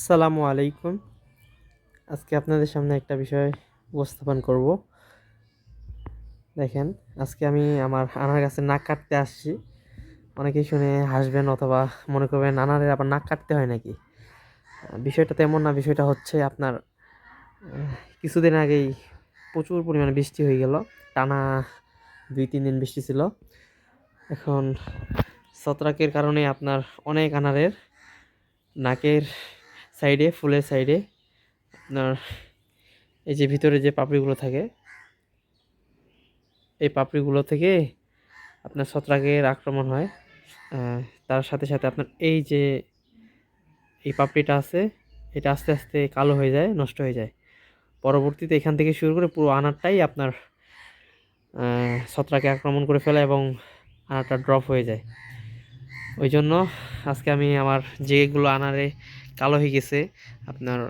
আসসালামু আলাইকুম। আজকে আপনাদের সামনে একটা বিষয় উপস্থাপন করব। দেখেন, আজকে আমি আমার আনার গাছে নাক কাটতে আসছি। অনেকেই শুনে হাসবেন অথবা মনে করবেন আনারের আবার নাক কাটতে হয় নাকি? বিষয়টা তেমন না, বিষয়টা হচ্ছে আপনার কিছুদিন আগেই প্রচুর পরিমাণে বৃষ্টি হয়ে গেল। টানা দুই, তিন দিন বৃষ্টি ছিল। এখন ছত্রাকের কারণে আপনার অনেক আনারের নাকের সাইডে, ফুলের সাইডে। আপনার এই যে ভিতরে যে পাপড়িগুলো থাকে, এই পাপড়িগুলো থেকে আপনার ছত্রাকের আক্রমণ হয়। তার সাথে সাথে আপনার এই যে, এই পাপড়িটা আছে, এটা আস্তে আস্তে কালো হয়ে যায়, নষ্ট হয়ে যায়। পরবর্তীতে এখান থেকে শুরু করে পুরো আনারটাই আপনার ছত্রাকে আক্রমণ করে ফেলে এবং আনারটা ড্রপ হয়ে যায়। ওই জন্য আজকে আমি আমার যেগুলো আনারে কালো হয়ে গেছে, আপনার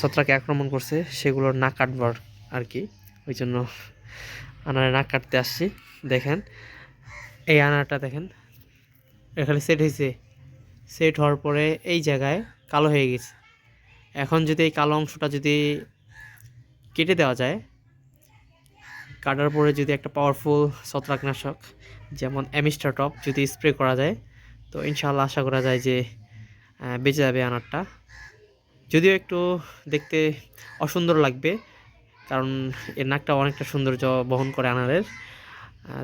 ছত্রাকে আক্রমণ করছে, সেগুলোর নাক কাটবার আর কি ওই জন্য আনারে নাক কাটতে আসছি, দেখেন। এই আনারটা দেখেন, এখানে সেট হয়েছে। সেট হওয়ার পরে এই জায়গায় কালো হয়ে গেছে। এখন যদি এই কালো অংশটা যদি কেটে দেওয়া যায়, কাটার পরে যদি একটা পাওয়ারফুল ছত্রাকনাশক, যেমন অ্যামিস্টার টপ যদি স্প্রে করা যায়, তো ইনশাআল্লাহ আশা করা যায় যে বেঁচে যাবে আনারটা। যদিও একটু দেখতে অসুন্দর লাগবে, কারণ এর নাকটা অনেকটা সৌন্দর্য বহন করে আনারের।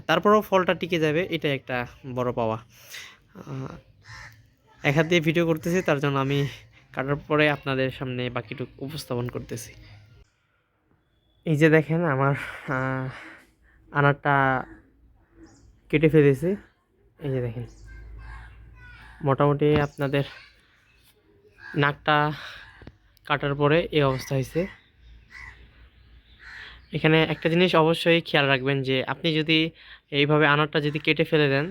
তারপরেও ফলটা টিকে যাবে, এটাই একটা বড় পাওয়া। এক হাত দিয়ে ভিডিও করতেছি, তার জন্য আমি কাটার পরে আপনাদের সামনে বাকিটুকু উপস্থাপন করতেছি। এই যে দেখেন আমার আনারটা কেটে ফেলেছি। এই যে দেখেন, মোটামুটি আপনাদের নাকটা কাটার পরে এই অবস্থা হয়েছে। এখানে একটা জিনিস অবশ্যই খেয়াল রাখবেন যে আপনি যদি এইভাবে আনারটা যদি কেটে ফেলে দেন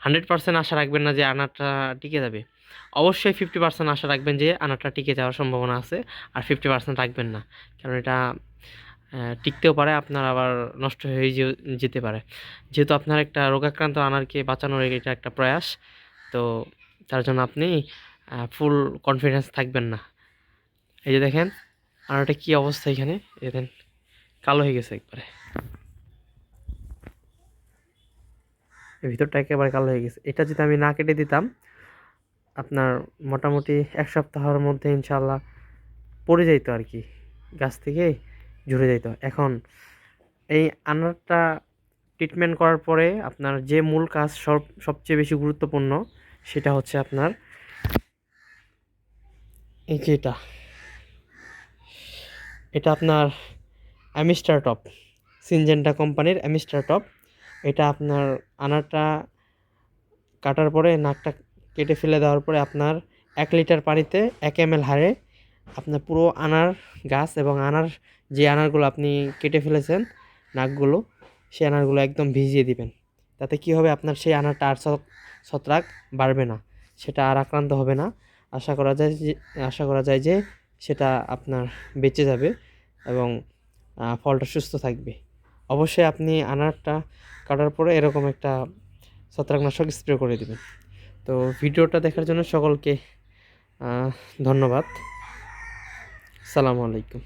হান্ড্রেড পার্সেন্ট আশা রাখবেন না যে আনারটা টিকে যাবে। অবশ্যই ফিফটি পার্সেন্ট আশা রাখবেন যে আনারটা টিকে যাওয়ার সম্ভাবনা আছে, আর ফিফটি পার্সেন্ট রাখবেন না, কারণ এটা টিকতেও পারে, আপনার আবার নষ্ট হয়ে যেতে পারে। যেহেতু আপনার একটা রোগাক্রান্ত আনারকে বাঁচানোর এটা একটা প্রয়াস, তো তার জন্য আপনি ফুল কনফিডেন্স থাকবেন না। এই যে দেখেন আনারটা কী অবস্থা এখানে? দেখেন, কালো হয়ে গেছে একবারে। ভিতরটা একেবারে কালো হয়ে গেছে। এটা যদি আমি না কেটে দিতাম, আপনার মোটামুটি এক সপ্তাহের মধ্যে ইনশাল্লাহ পড়ে যাইতো আর কি। গাছ থেকে ঝরে যাইতো। এখন এই আনারটা ট্রিটমেন্ট করার পরে আপনার যে মূল কাজ সব, সবচেয়ে বেশি গুরুত্বপূর্ণ, সেটা হচ্ছে আপনার এই যে এটা। এটা আপনার অ্যামিস্টার টপ সিনজেন্টা কোম্পানির অ্যামিস্টার টপ এটা আপনার আনারটা কাটার পরে নাকটা কেটে ফেলে দেওয়ার পরে আপনার এক লিটার পানিতে এক এম এল হারে আপনার পুরো আনার গাছ এবং আনার যে আনারগুলো আপনি কেটে ফেলেছেন নাকগুলো, সেই আনারগুলো একদম ভিজিয়ে দিবেন। তাতে কি হবে? আপনার সেই আনারটা আর ছত্রাক বাড়বে না। সেটা আর আক্রান্ত হবে না। আশা করা যায় যে, আশা করা যায় যে সেটা আপনার বেঁচে যাবে এবং ফলটা সুস্থ থাকবে। অবশ্যই আপনি আনারটা কাটার পরে এরকম একটা ছত্রাকনাশক স্প্রে করে দেবেন। তো ভিডিওটা দেখার জন্য সকলকে ধন্যবাদ। সালামু আলাইকুম।